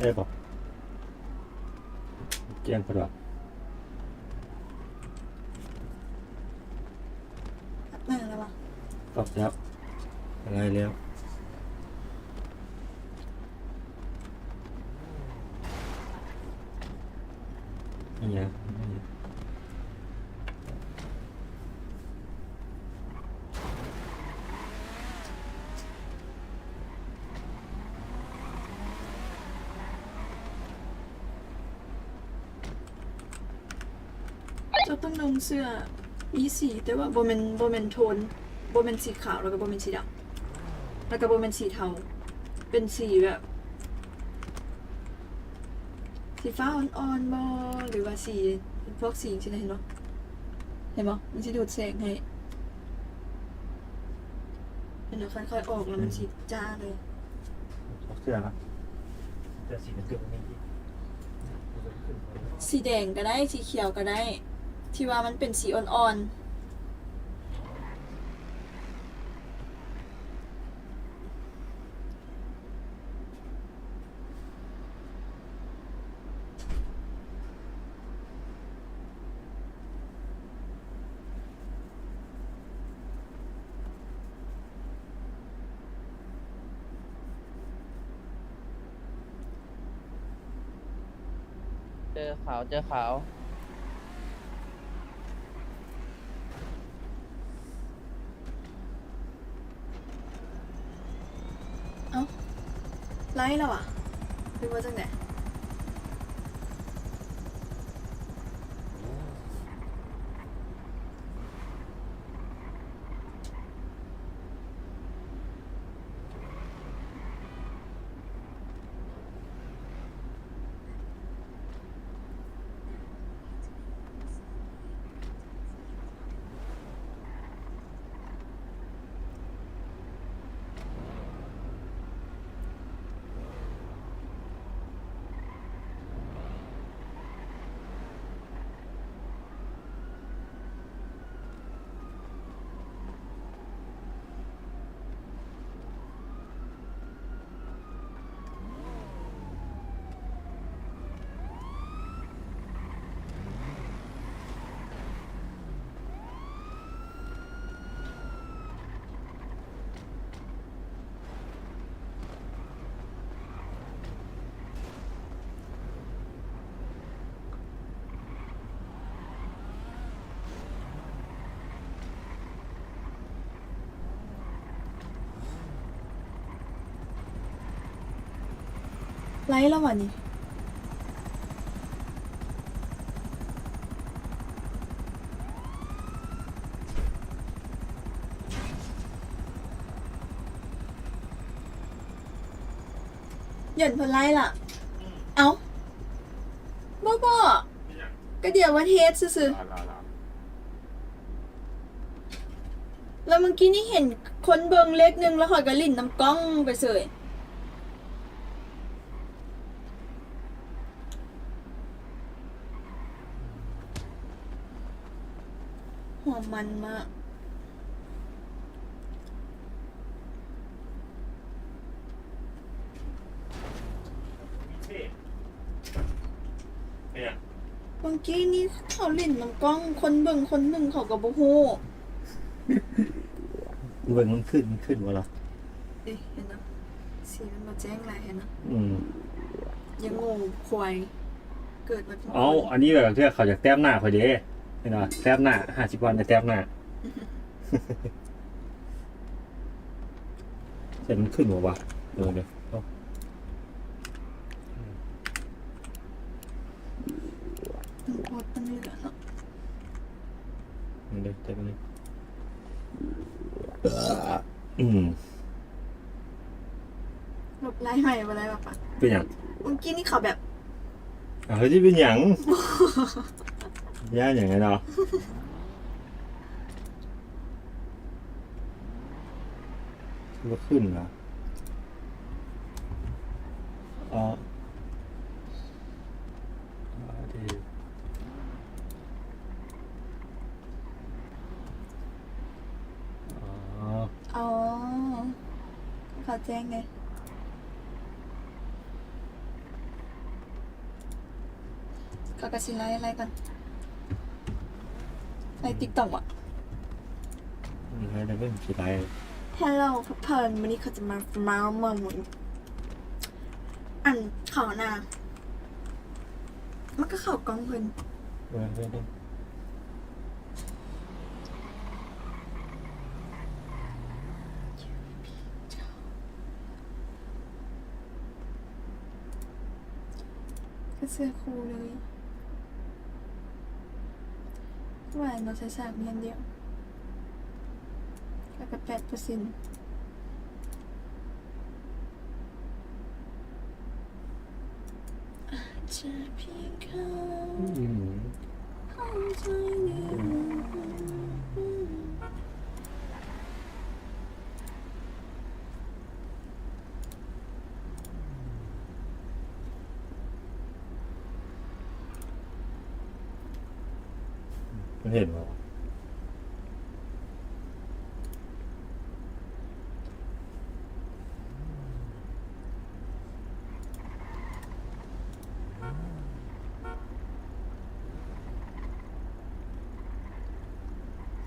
ได้ปะแจ้งกระดาษนั่นแล้ววะตอบยับอะไรแล้วนี่ไง เจ้าต้องลงเสื้อมีสีแต่ว่าโบเมนโบเมนโทนโบเมนสีขาวแล้วก็โบเมนสีดำแล้วก็โบเมนสีเทาเป็นสีแบบสีฟ้าอ่อนๆบอหรือว่าสีพวกสีใช่ไหมเห็นปะเห็นปะมันจะดูดแสงให้เห็นไหมค่อยๆออกแล้วมันสีจ้าเลยเสื้อนะแต่สีมันเกิดตรงนี้สีแดงก็ได้สีเขียวก็ได้ ที่ว่ามันเป็นสีอ่อนเจอขาวเจอขาว ๆ เอ้า ไล่แล้วอะหรือว่าจังไหน ไล่แล้ววะนี่หย่อนเพนไล่ล่ะ เอาบ่บ่ก็เดี๋ยววันเทสซื่อๆแล้วเมื่อกี้นี่เห็นคนเบิงเล็กนึงแล้วคอยก็ลิ่นน้ำกล้องไปเสย หัวมันมากเนี่ยเมื่อกี้นี่เขาลิ่นน้ำกล้องคนเบิงคนหนึ่งเขาก็บ่ฮู้เบิ่งมันขึ้นมันขึ้นวะล่ะเอ๊ะเห็นนะสีมันมาแจ้งอะไรเห็นนะอืมยังงูควายเกิดมาเอาอันนี้แบบที่เขาอยากแต้มหน้าพอดีเห็ นไหมแต้มหน้าห้าสิบวันจะแต้มหน้าเสร็จมันขึ้นหัววะเดี๋ยวเดี๋ยวเอาโคตรมันเหลือเนาะเดี๋ยวเดี๋ยวนี้อืมหลบไล่ใหม่อะไรแบบปะเป็นอย่างเมื่อกี้นี่เขาแบบอะเฮ้ยที่เป็นอย่าง ย่าอย่างไงเนาะก็ขึ้นนะอ๋ออ่าดีอ๋อ อ๋อเขาแจ้งไง ก็กระสิไล่ไล่กัน ไล่ติ๊กต็อกอะมีอะไรได้เป็นกี่ไรฮัลโหลพัเพลินวันนี้เขาจะมาเมาส์มาหมุนอันเข่าหน้ามันก็เข่ากล้องเพิ่นเออเออเออก็เสื้อคู่เลย หวานเราใช้สามเงินเดียวแล้วก็แปดเปอร์เซ็นต์จะเพียงเขาอืมเข้าใจดี มันเห็นเปล่า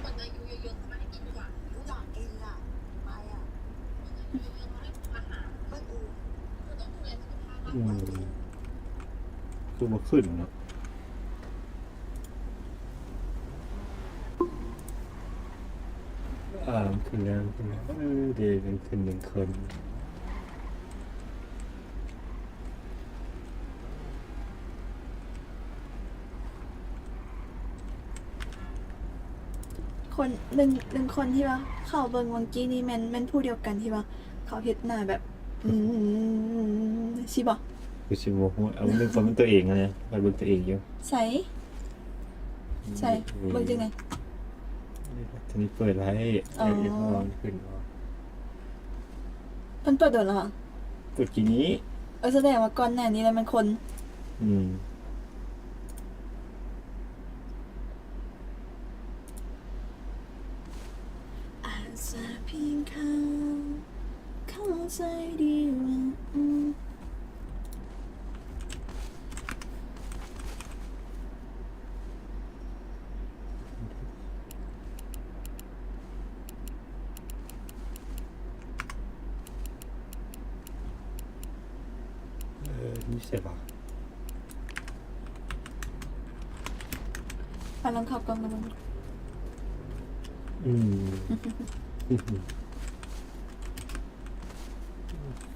คนอายุเยอะๆเขาไม่ให้กินหวานหรืออยากกินอะไปอะคนอายุเยอะๆเขาให้อาหารไม่กูคือต้องดูแลสุขภาพอืมคือมาขึ้นเนาะอ่ามัน ขึ้นแล้วขึ้นแล้วเออเดี๋ยวมันขึ้นหนึ่งคนคนหนึ่งหนึ่งคนที่ว่าเขาเบิงวังกี้นี่แมนแมนผู้เดียวกันที่ว่าเขาเฮ็ดหน้าแบบอืมสิบอกคือชิโมโหเอาเรื่องความเป็นตัวเองอะนะไปเบิ่งตัวเองอยู่ใส่ใส่เบิงจังไง ทีนี้เปิดไว้อ๋อเดี๋ยวลองขึ้นเอาเพิ่นเปิดโดนแล้วเหรอกดกี่นี้ เออแสดงว่าก่อนหน้านี้แล้วมันคน อืม อาจจะเพียงเขาเข้าใจดีว่าอืม เออนี่เสร็จป่ะไปลองขับกล้องกันบ้างอืม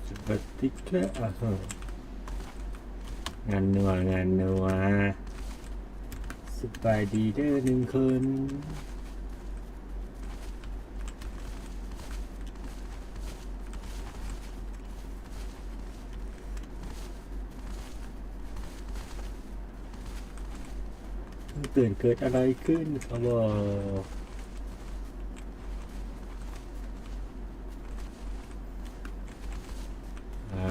สวัสดีครับอะฮะงานนัวงานนัวสบายดีเด้อหนึ่งคน ตื่นเกิดอะไรขึ้นเขาบอกอ่า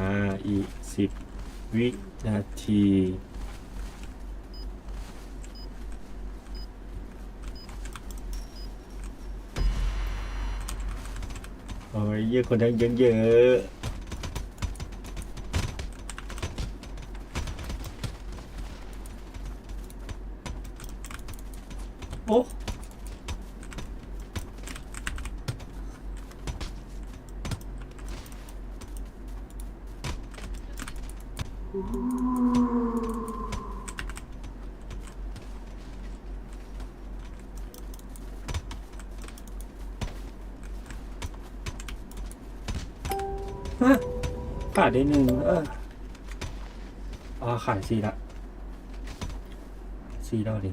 อีกสิบวินาทีโอ้ยเยอะคนทั้งเยอะ อะโอ้ฮะขาดได้หนึ่งเอออ๋อขายสี่ละสี่แล้วดิ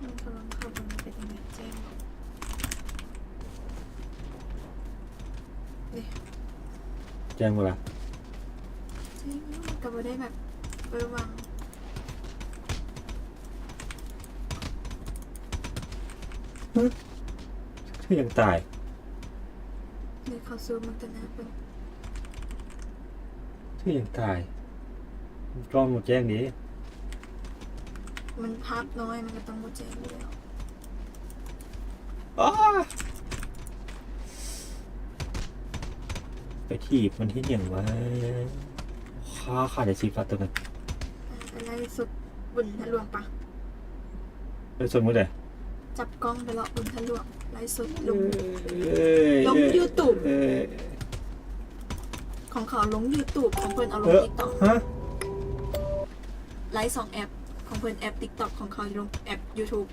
มันกำลังขับมันเป็นยังไงแจ้งบอกนี่ แจ้งเวลาแจ้งมันก็บ่ได้แบบเบอร์วังคือยังตายนี่เขาซูมมันแต่หน้าเพิ่นคือยังตายกล้องหมดแจ้งดิมันภาพน้อยมันก็ต้องบ่แจ้งอยู่แล้วอ้า ไปถีบมันที่เหนียงไว้ค่าขาดได้สิบาทตัวนั้นไปไล่สุดบนทะลวงปะเออสมมติเลยจับกล้องไปเลาะบนทะลวงไล่สุดลงเอ้ยลง YouTube เอ้ยของเขาลง YouTube ของเพิ่นเอาลเองอ TikTok ฮะไลฟ์สองแอปของเพิ่นแอป TikTok ของเขาลงแอป YouTube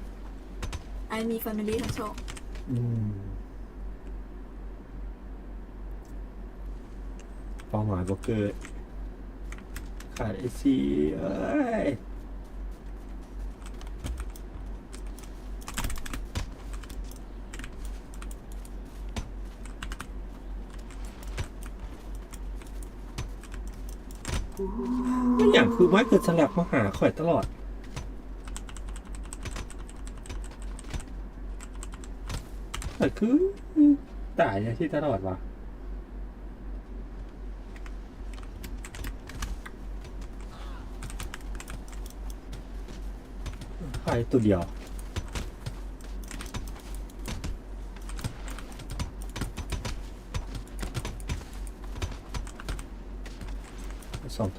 ไอมี Family ทั้งสอง อืม เป้าหมายบ่เกิดขาดไอ้สิเอ้ยไม่อย่างคือไม่เกิดสลับมาหาข่อยตลอดแต่คือตายอย่างที่ตลอดวะ ใครตัวเดียวสอง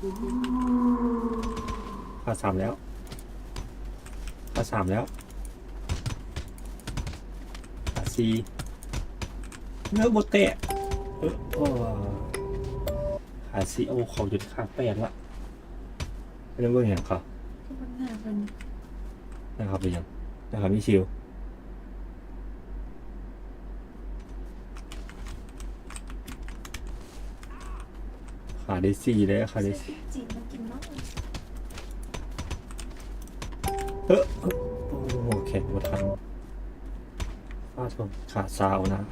ตัวแล้วเจอเท้าเจอเท้าขาดสามแล้วขาดสามแล้วขาดสี่เนื้อบดเตะเออโอ้ขาดสี่โอ้เขาหยุดขาดแปดละไม่ได้เบิ่งอย่างเขาก็มันหน้าเพิ่นนะครับเป็นยังนะครับมีชิว ขาดได้สี่เลยขาดได้สี่จีนมันกินมากเออโอ้โหแข็งหมดทันฟาดชนขาดซาวนะ